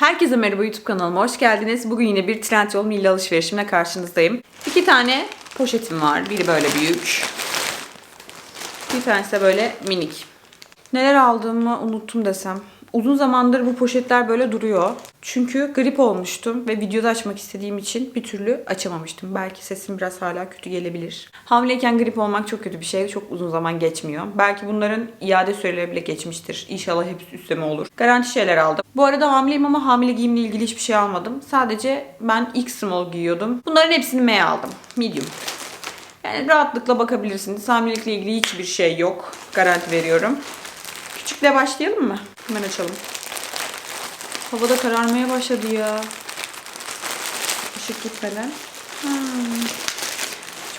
Herkese merhaba YouTube kanalıma hoş geldiniz. Bugün yine bir Trendyol milli alışverişimle karşınızdayım. İki tane poşetim var. Biri böyle büyük. Bir tanesi de böyle minik. Neler aldığımı unuttum desem. Uzun zamandır bu poşetler böyle duruyor. Çünkü grip olmuştum ve videoda açmak istediğim için bir türlü açamamıştım. Belki sesim biraz hala kötü gelebilir. Hamileyken grip olmak çok kötü bir şey. Çok uzun zaman geçmiyor. Belki bunların iade süreleri bile geçmiştir. İnşallah hepsi üstüme olur. Garanti şeyler aldım. Bu arada hamileyim ama hamile giyimle ilgili hiçbir şey almadım. Sadece ben X small giyiyordum. Bunların hepsini M aldım. Medium. Yani rahatlıkla bakabilirsiniz. Hamilelikle ilgili hiçbir şey yok. Garanti veriyorum. Küçükle başlayalım mı? Hemen açalım. Havada kararmaya başladı ya. Işık gitmeden. Hmm.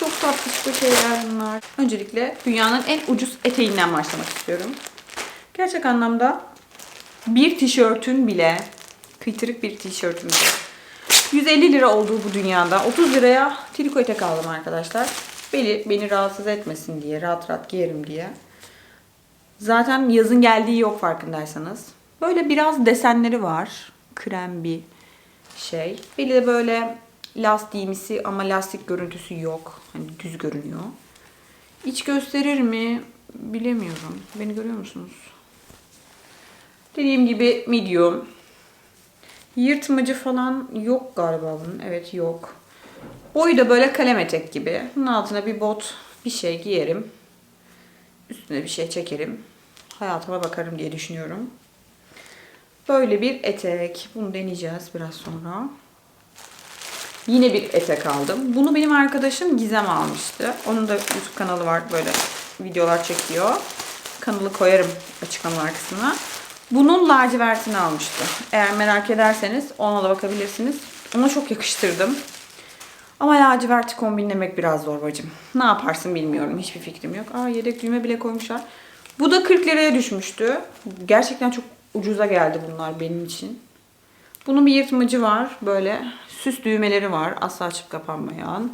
Çok tatlı şeyler bunlar. Öncelikle dünyanın en ucuz eteğinden başlamak istiyorum. Gerçek anlamda bir tişörtün bile, kıytırık bir tişörtün bile 150 lira olduğu bu dünyada 30 liraya triko etek aldım arkadaşlar. Beli beni rahatsız etmesin diye, rahat rahat giyerim diye. Zaten yazın geldiği yok farkındaysanız. Böyle biraz desenleri var. Krem bir şey. Beli de böyle lastiğimsi ama lastik görüntüsü yok. Hani düz görünüyor. İç gösterir mi bilemiyorum. Beni görüyor musunuz? Dediğim gibi medium. Yırtmacı falan yok galiba bunun. Evet yok. Boyu da böyle kalem etek gibi. Bunun altına bir bot bir şey giyerim. Üstüne bir şey çekerim. Hayatıma bakarım diye düşünüyorum. Böyle bir etek. Bunu deneyeceğiz biraz sonra. Yine bir etek aldım. Bunu benim arkadaşım Gizem almıştı. Onun da YouTube kanalı var böyle videolar çekiyor. Kanalı koyarım açıklama kısmına. Bunun lacivertini almıştı. Eğer merak ederseniz ona da bakabilirsiniz. Ona çok yakıştırdım. Ama laciverti kombinlemek biraz zor bacım. Ne yaparsın bilmiyorum. Hiçbir fikrim yok. Aa yedek düğme bile koymuşlar. Bu da 40 liraya düşmüştü. Gerçekten çok ucuza geldi bunlar benim için. Bunun bir yırtmacı var. Böyle süs düğmeleri var. Asla açıp kapanmayan.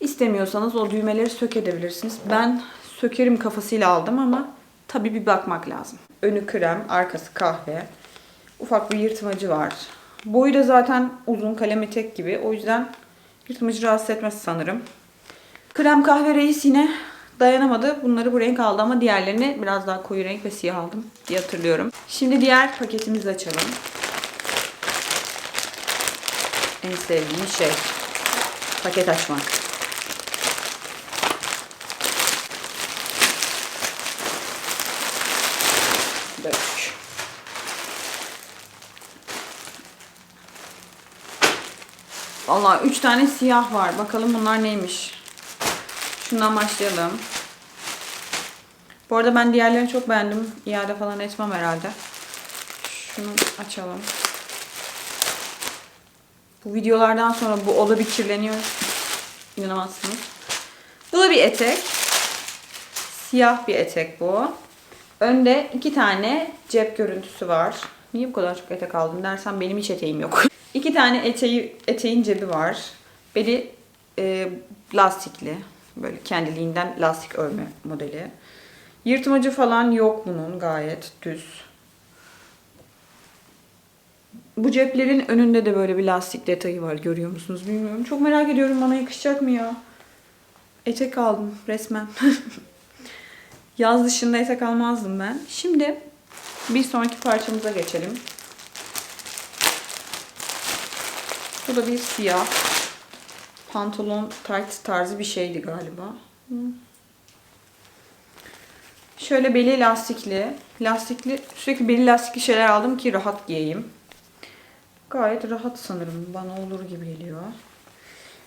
İstemiyorsanız o düğmeleri sökebilirsiniz. Ben sökerim kafasıyla aldım ama tabii bir bakmak lazım. Önü krem, arkası kahve. Ufak bir yırtmacı var. Boyu da zaten uzun kalem etek gibi. O yüzden yırtmacı rahatsız etmez sanırım. Krem kahve reis yine dayanamadı. Bunları bu renk aldı ama diğerlerini biraz daha koyu renk ve siyah aldım diye hatırlıyorum. Şimdi diğer paketimizi açalım. En sevdiğim şey. Paket açmak. Dök. Vallahi 3 tane siyah var. Bakalım bunlar neymiş. Şundan başlayalım. Bu arada ben diğerlerini çok beğendim. İade falan etmem herhalde. Şunu açalım. Bu videolardan sonra bu oda bir kirleniyor. İnanamazsınız. Bu da bir etek. Siyah bir etek bu. Önde iki tane cep görüntüsü var. Niye bu kadar çok etek aldım dersen benim hiç eteğim yok. iki tane eteği, eteğin cebi var. Beli e, lastikli. Böyle kendiliğinden lastik örme modeli. Yırtmacı falan yok bunun gayet düz. Bu ceplerin önünde de böyle bir lastik detayı var. Görüyor musunuz bilmiyorum. Çok merak ediyorum bana yakışacak mı ya? Etek aldım resmen. Yaz dışında etek almazdım ben. Şimdi bir sonraki parçamıza geçelim. Bu da bir siyah pantolon tight tarzı bir şeydi galiba. Şöyle beli lastikli. Lastikli, sürekli beli lastikli şeyler aldım ki rahat giyeyim. Gayet rahat sanırım. Bana olur gibi geliyor.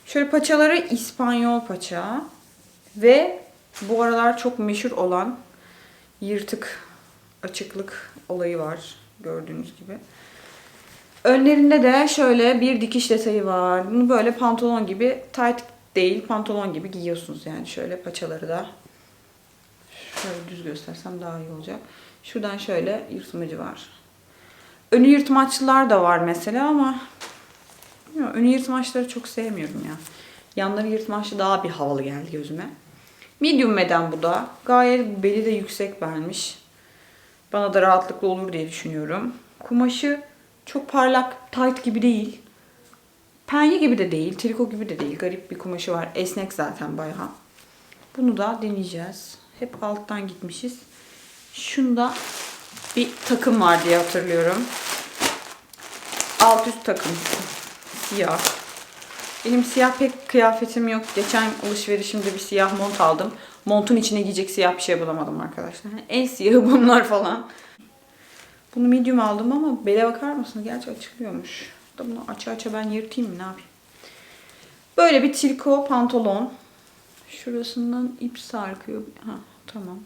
Şöyle paçaları İspanyol paça. Ve bu aralar çok meşhur olan yırtık açıklık olayı var. Gördüğünüz gibi. Önlerinde de şöyle bir dikiş detayı var. Bunu böyle pantolon gibi tight değil pantolon gibi giyiyorsunuz yani şöyle paçaları da. Şöyle düz göstersem daha iyi olacak. Şuradan şöyle yırtmacı var. Önü yırtmaçlılar da var mesela ama bilmiyorum, önü yırtmaçları çok sevmiyorum ya. Yanları yırtmaçlı daha bir havalı geldi gözüme. Medium beden bu da. Gayet beli de yüksek vermiş. Bana da rahatlıkla olur diye düşünüyorum. Kumaşı Çok parlak, tight gibi değil. Penye gibi de değil, triko gibi de değil. Garip bir kumaşı var. Esnek zaten bayağı. Bunu da deneyeceğiz. Hep alttan gitmişiz. Şunda bir takım var diye hatırlıyorum. Alt üst takım. Siyah. Benim siyah pek kıyafetim yok. Geçen alışverişimde bir siyah mont aldım. Montun içine giyecek siyah bir şey bulamadım arkadaşlar. En siyahı bunlar falan. Bunu medium aldım ama bele bakar mısınız? Gerçi açılıyormuş. Da bunu aça aça ben yırtayım mı ne yapayım? Böyle bir triko pantolon. Şurasından ip sarkıyor. Ha tamam.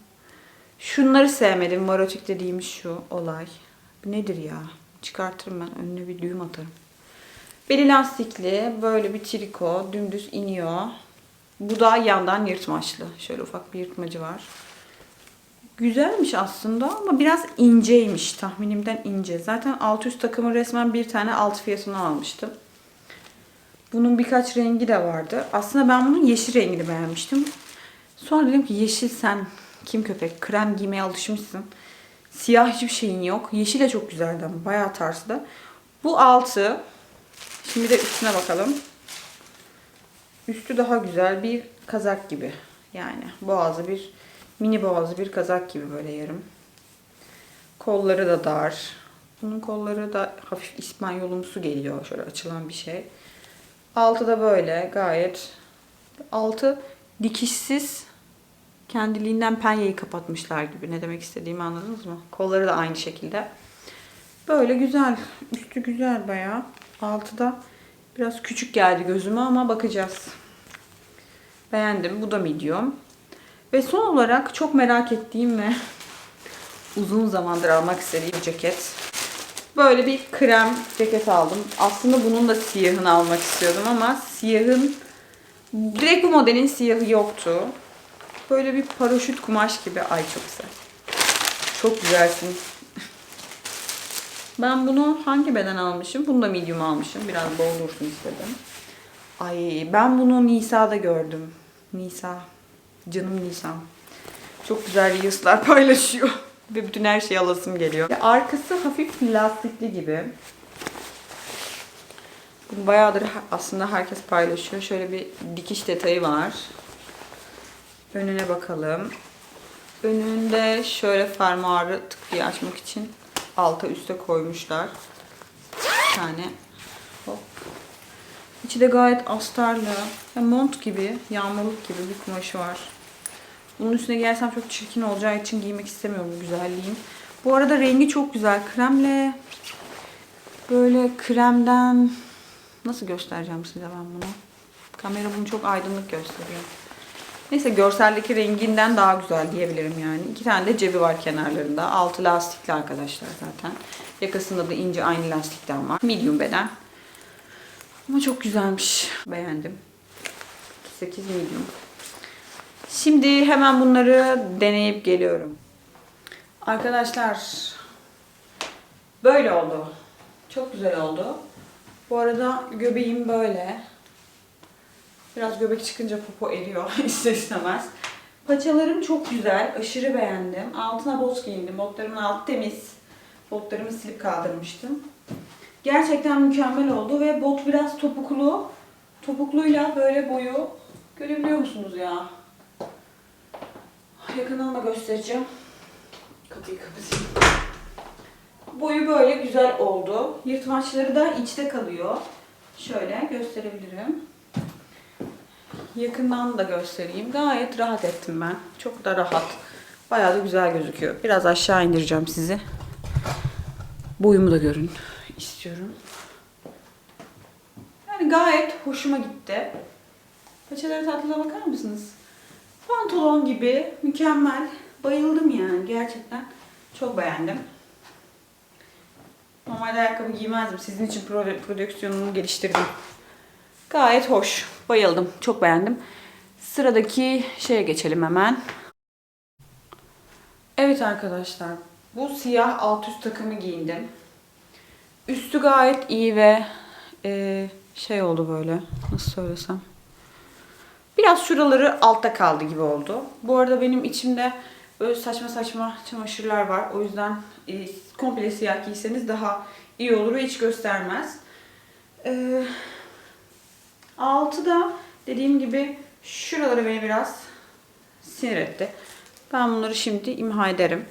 Şunları sevmedim. Varotik dediğim şu olay. Bu nedir ya? Çıkartırım ben. Önüne bir düğüm atarım. Beli lastikli. Böyle bir triko. Dümdüz iniyor. Bu da yandan yırtmaçlı. Şöyle ufak bir yırtmacı var. Güzelmiş aslında ama biraz inceymiş. Tahminimden ince. Zaten alt üst takımı resmen bir tane alt fiyatına almıştım. Bunun birkaç rengi de vardı. Aslında ben bunun yeşil rengini beğenmiştim. Sonra dedim ki yeşil sen kim köpek krem giymeye alışmışsın. Siyah hiçbir şeyin yok. Yeşil de çok güzeldi ama bayağı tarzdı. Bu altı. Şimdi de üstüne bakalım. Üstü daha güzel bir kazak gibi. Yani boğazı bir mini boğazı bir kazak gibi böyle yarım. Kolları da dar. Bunun kolları da hafif İspanyolumsu geliyor. Şöyle açılan bir şey. Altı da böyle gayet. Altı dikişsiz kendiliğinden penyeyi kapatmışlar gibi. Ne demek istediğimi anladınız mı? Kolları da aynı şekilde. Böyle güzel. Üstü güzel bayağı. Altı da biraz küçük geldi gözüme ama bakacağız. Beğendim. Bu da medium. Ve son olarak çok merak ettiğim ve uzun zamandır almak istediğim ceket. Böyle bir krem ceket aldım. Aslında bunun da siyahını almak istiyordum ama siyahın direkt bu modelin siyahı yoktu. Böyle bir paraşüt kumaş gibi. Ay çok güzel. Çok güzelsin. Ben bunu hangi beden almışım? Bunu da medium almışım. Biraz bol istedim. Ay ben bunu Nisa'da gördüm. Nisa. Canım Nisa'm. Çok güzel reels'lar paylaşıyor. Ve bütün her şeyi alasım geliyor. Ve arkası hafif lastikli gibi. Bunu bayağıdır aslında herkes paylaşıyor. Şöyle bir dikiş detayı var. Önüne bakalım. Önünde şöyle fermuarı tık diye açmak için alta üste koymuşlar. Bir tane. Hop. İçi de gayet astarlı. Ya mont gibi, yağmurluk gibi bir kumaşı var. Bunun üstüne giyersem çok çirkin olacağı için giymek istemiyorum bu güzelliğim. Bu arada rengi çok güzel. Kremle böyle kremden nasıl göstereceğim size ben bunu? Kamera bunu çok aydınlık gösteriyor. Neyse görseldeki renginden daha güzel diyebilirim yani. İki tane de cebi var kenarlarında. Altı lastikli arkadaşlar zaten. Yakasında da ince aynı lastikten var. Medium beden. Ama çok güzelmiş. Beğendim. 8 medium. Şimdi hemen bunları deneyip geliyorum. Arkadaşlar böyle oldu. Çok güzel oldu. Bu arada göbeğim böyle. Biraz göbek çıkınca popo eriyor ister istemez. Paçalarım çok güzel. Aşırı beğendim. Altına bot giyindim. Botlarımın altı temiz. Botlarımı silip kaldırmıştım. Gerçekten mükemmel oldu ve bot biraz topuklu. Topukluyla böyle boyu görebiliyor musunuz ya? Yakından da göstereceğim. Kapıyı kapatayım. Boyu böyle güzel oldu. Yırtmaçları da içte kalıyor. Şöyle gösterebilirim. Yakından da göstereyim. Gayet rahat ettim ben. Çok da rahat. Bayağı da güzel gözüküyor. Biraz aşağı indireceğim sizi. Boyumu da görün istiyorum. Yani gayet hoşuma gitti. Paçaları tatlına bakar mısınız? Pantolon gibi mükemmel. Bayıldım yani gerçekten. Çok beğendim. Normalde ayakkabı giymezdim. Sizin için pro- prodüksiyonumu geliştirdim. Gayet hoş. Bayıldım. Çok beğendim. Sıradaki şeye geçelim hemen. Evet arkadaşlar. Bu siyah alt üst takımı giyindim. Üstü gayet iyi ve e, şey oldu böyle. Nasıl söylesem. Biraz şuraları altta kaldı gibi oldu. Bu arada benim içimde böyle saçma saçma çamaşırlar var. O yüzden e, komple siyah giyseniz daha iyi olur ve hiç göstermez. Ee, altı da dediğim gibi şuraları beni biraz sinir etti. Ben bunları şimdi imha ederim.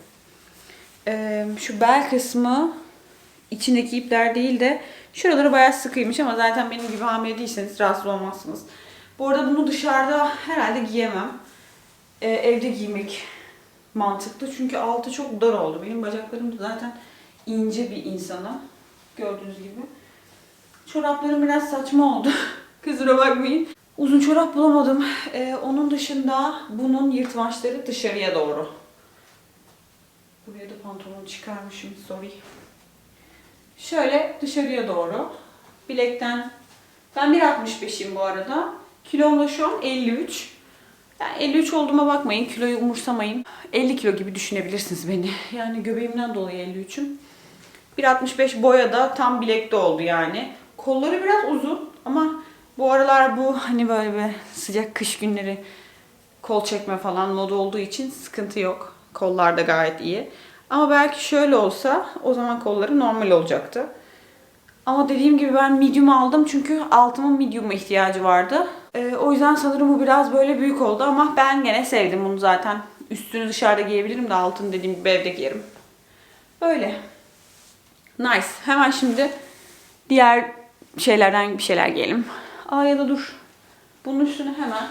Ee, şu bel kısmı içindeki ipler değil de şuraları bayağı sıkıymış ama zaten benim gibi hamile değilseniz rahatsız olmazsınız. Bu arada bunu dışarıda herhalde giyemem. Ee, evde giymek mantıklı çünkü altı çok dar oldu. Benim bacaklarım da zaten ince bir insanım. Gördüğünüz gibi. Çoraplarım biraz saçma oldu. Kusura bakmayın. Uzun çorap bulamadım. Ee, onun dışında bunun yırtmaçları dışarıya doğru. Buraya da pantolonu çıkarmışım. Sorry. Şöyle dışarıya doğru. Bilekten ben 1.65'im bu arada. Kilom da şu an 53. Yani 53 olduğuma bakmayın. Kiloyu umursamayın. 50 kilo gibi düşünebilirsiniz beni. Yani göbeğimden dolayı 53'üm. 1.65 boya da tam bilekte oldu yani. Kolları biraz uzun ama bu aralar bu hani böyle bir sıcak kış günleri kol çekme falan moda olduğu için sıkıntı yok. Kollar da gayet iyi. Ama belki şöyle olsa o zaman kolları normal olacaktı. Ama dediğim gibi ben medium aldım çünkü altımın medium'a ihtiyacı vardı. Ee, o yüzden sanırım bu biraz böyle büyük oldu ama ben gene sevdim bunu zaten. Üstünü dışarıda giyebilirim de altını dediğim gibi evde giyerim. Böyle. Nice. Hemen şimdi diğer şeylerden bir şeyler giyelim. Aa ya da dur. Bunun üstüne hemen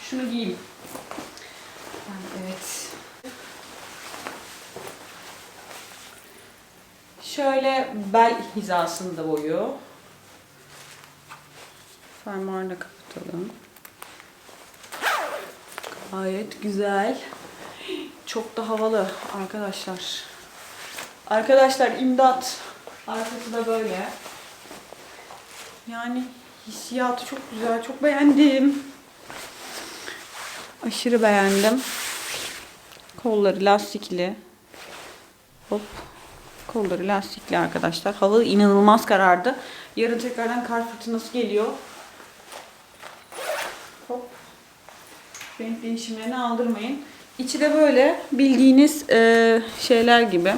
şunu giyeyim. Yani evet. Şöyle bel hizasında boyu. Fermuarını da kapatalım. Gayet güzel. Çok da havalı arkadaşlar. Arkadaşlar imdat. Arkası da böyle. Yani hissiyatı çok güzel. Çok beğendim. Aşırı beğendim. Kolları lastikli. Hop. Kolları lastikli arkadaşlar. Hava inanılmaz karardı. Yarın tekrardan kar fırtınası geliyor. Hop. Renk değişimlerini aldırmayın. İçi de böyle bildiğiniz e, şeyler gibi.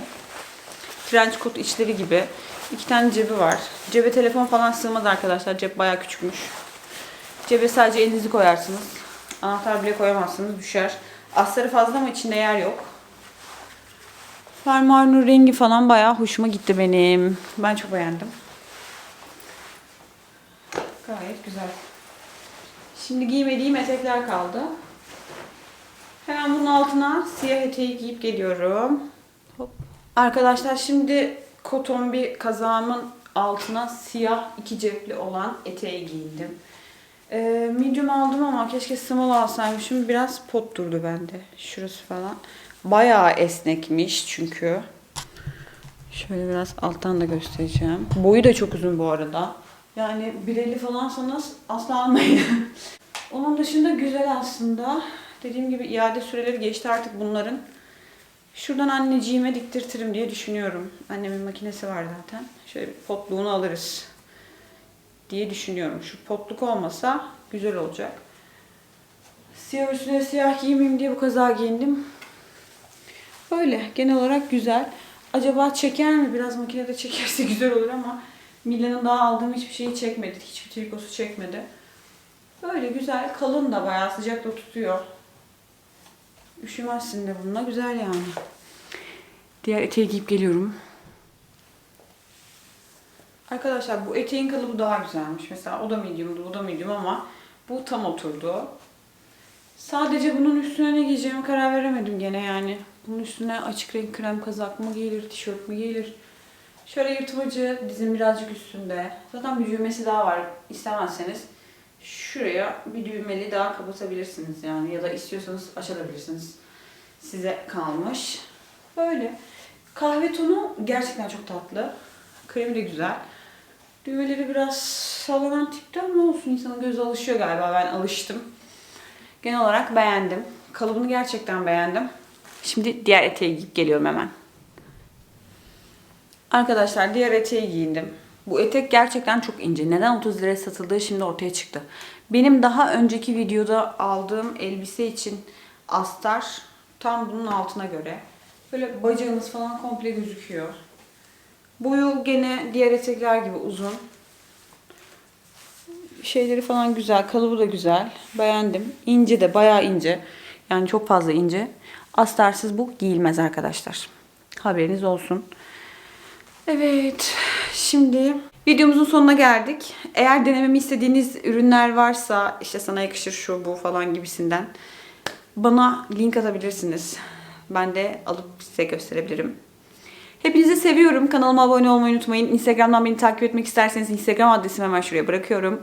Trench coat içleri gibi. İki tane cebi var. Cebe telefon falan sığmaz arkadaşlar. Cep bayağı küçükmüş. Cebe sadece elinizi koyarsınız. Anahtar bile koyamazsınız. Düşer. Astarı fazla ama içinde yer yok. Fermuarın rengi falan bayağı hoşuma gitti benim. Ben çok beğendim. Gayet güzel. Şimdi giymediğim etekler kaldı. Hemen bunun altına siyah eteği giyip geliyorum. Hop. Arkadaşlar şimdi koton bir kazağımın altına siyah iki cepli olan eteği giyindim. Ee, medium aldım ama keşke small alsaymışım. Biraz pot durdu bende. Şurası falan. Bayağı esnekmiş çünkü. Şöyle biraz alttan da göstereceğim. Boyu da çok uzun bu arada. Yani 1.50 falansanız asla almayın. Onun dışında güzel aslında. Dediğim gibi iade süreleri geçti artık bunların. Şuradan anneciğime diktirtirim diye düşünüyorum. Annemin makinesi var zaten. Şöyle bir potluğunu alırız diye düşünüyorum. Şu potluk olmasa güzel olacak. Siyah üstüne siyah giymeyeyim diye bu kazağı giyindim. Böyle genel olarak güzel. Acaba çeker mi? Biraz makinede çekerse güzel olur ama Milan'ın daha aldığım hiçbir şeyi çekmedi. Hiçbir trikosu çekmedi. Böyle güzel. Kalın da bayağı sıcak da tutuyor. Üşümezsin de bununla. Güzel yani. Diğer eteği giyip geliyorum. Arkadaşlar bu eteğin kalıbı daha güzelmiş. Mesela o da medium'du, bu da medium ama bu tam oturdu. Sadece bunun üstüne ne giyeceğimi karar veremedim gene yani. Bunun üstüne açık renk krem kazak mı giyilir, tişört mü giyilir? Şöyle yırtmacı, dizim birazcık üstünde. Zaten bir düğmesi daha var. İstemezseniz şuraya bir düğmeli daha kapatabilirsiniz yani. Ya da istiyorsanız açabilirsiniz. Size kalmış. Böyle. Kahve tonu gerçekten çok tatlı. Kremi de güzel. Düğmeleri biraz sallanan tipte ama olsun insanın gözü alışıyor galiba. Ben alıştım. Genel olarak beğendim. Kalıbını gerçekten beğendim. Şimdi diğer eteği giyip geliyorum hemen. Arkadaşlar diğer eteği giyindim. Bu etek gerçekten çok ince. Neden 30 liraya satıldığı şimdi ortaya çıktı. Benim daha önceki videoda aldığım elbise için astar tam bunun altına göre. Böyle bacağınız falan komple gözüküyor. Boyu gene diğer etekler gibi uzun. Şeyleri falan güzel. Kalıbı da güzel. Beğendim. İnce de bayağı ince. Yani çok fazla ince. Astarsız bu giyilmez arkadaşlar. Haberiniz olsun. Evet. Şimdi videomuzun sonuna geldik. Eğer denememi istediğiniz ürünler varsa işte sana yakışır şu bu falan gibisinden bana link atabilirsiniz. Ben de alıp size gösterebilirim. Hepinizi seviyorum. Kanalıma abone olmayı unutmayın. Instagram'dan beni takip etmek isterseniz Instagram adresimi hemen şuraya bırakıyorum.